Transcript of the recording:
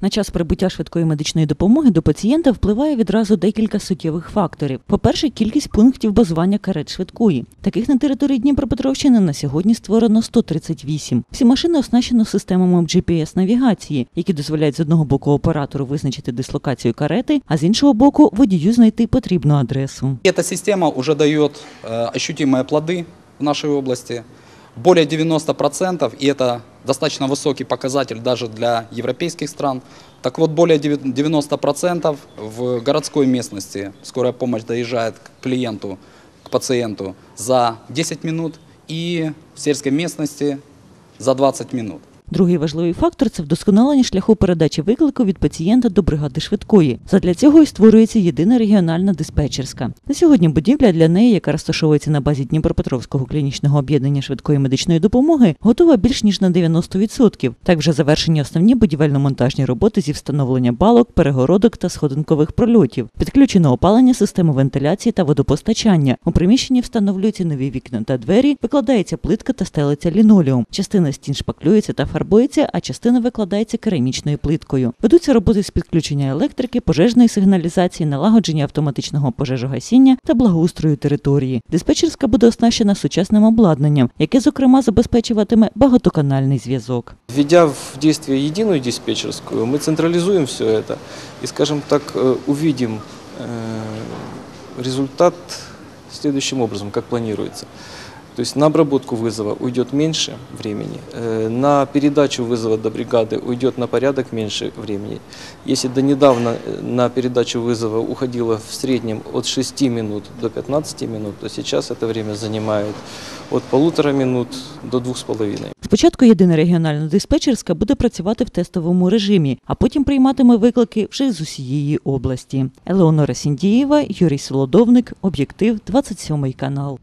На час прибуття швидкої медичної допомоги до пацієнта впливає відразу декілька суттєвих факторів. По-перше, кількість пунктів базування карет швидкої. Таких на території Дніпропетровщини на сьогодні створено 138. Всі машини оснащено системами GPS-навігації, які дозволяють з одного боку оператору визначити дислокацію карети, а з іншого боку водію знайти потрібну адресу. Эта система уже дает э, ощутимые плоды в нашей области. Более 90%, и это достаточно высокий показатель даже для европейских стран. Так вот, более 90% в городской местности скорая помощь доезжает к клиенту, к пациенту за 10 минут и в сельской местности за 20 минут. Другий важливий фактор це вдосконалення шляху передачі виклику від пацієнта до бригади швидкої. Задля цього і створюється єдина регіональна диспетчерська. На сьогодні будівля для неї, яка розташовується на базі Дніпропетровського клінічного об'єднання швидкої медичної допомоги, готова більш ніж на 90%. Так вже завершені основні будівельно-монтажні роботи зі встановлення балок, перегородок та сходинкових прольотів. Підключено опалення системи вентиляції та водопостачання. У приміщенні встановлюються нові вікна та двері, викладається плитка та стелиться лінолеум. Частина стін шпаклюється та фарбується, а частина викладається керамічною плиткою. Ведуться роботи з підключення електрики, пожежної сигналізації, налагодження автоматичного пожежогасіння та благоустрою території. Диспетчерська буде оснащена сучасним обладнанням, яке зокрема забезпечуватиме багатоканальний зв'язок. Введя в действие единую диспетчерскую, мы централизуем все это и, скажем так, э, увидим э, результат следующим образом, как планируется. То есть на обработку вызова уйдет меньше времени, э, на передачу вызова до бригады уйдет на порядок меньше времени. Если до недавно э, на передачу вызова уходило в среднем от 6 минут до 15 минут, то сейчас это время занимает от полутора минут до двух с половиной. Спочатку єдина регіональна диспетчерська буде працювати в тестовому режимі, а потім прийматиме виклики вже з усієї області. Елеонора Сіндієва, Юрій Солодовник, об'єктив 27 канал.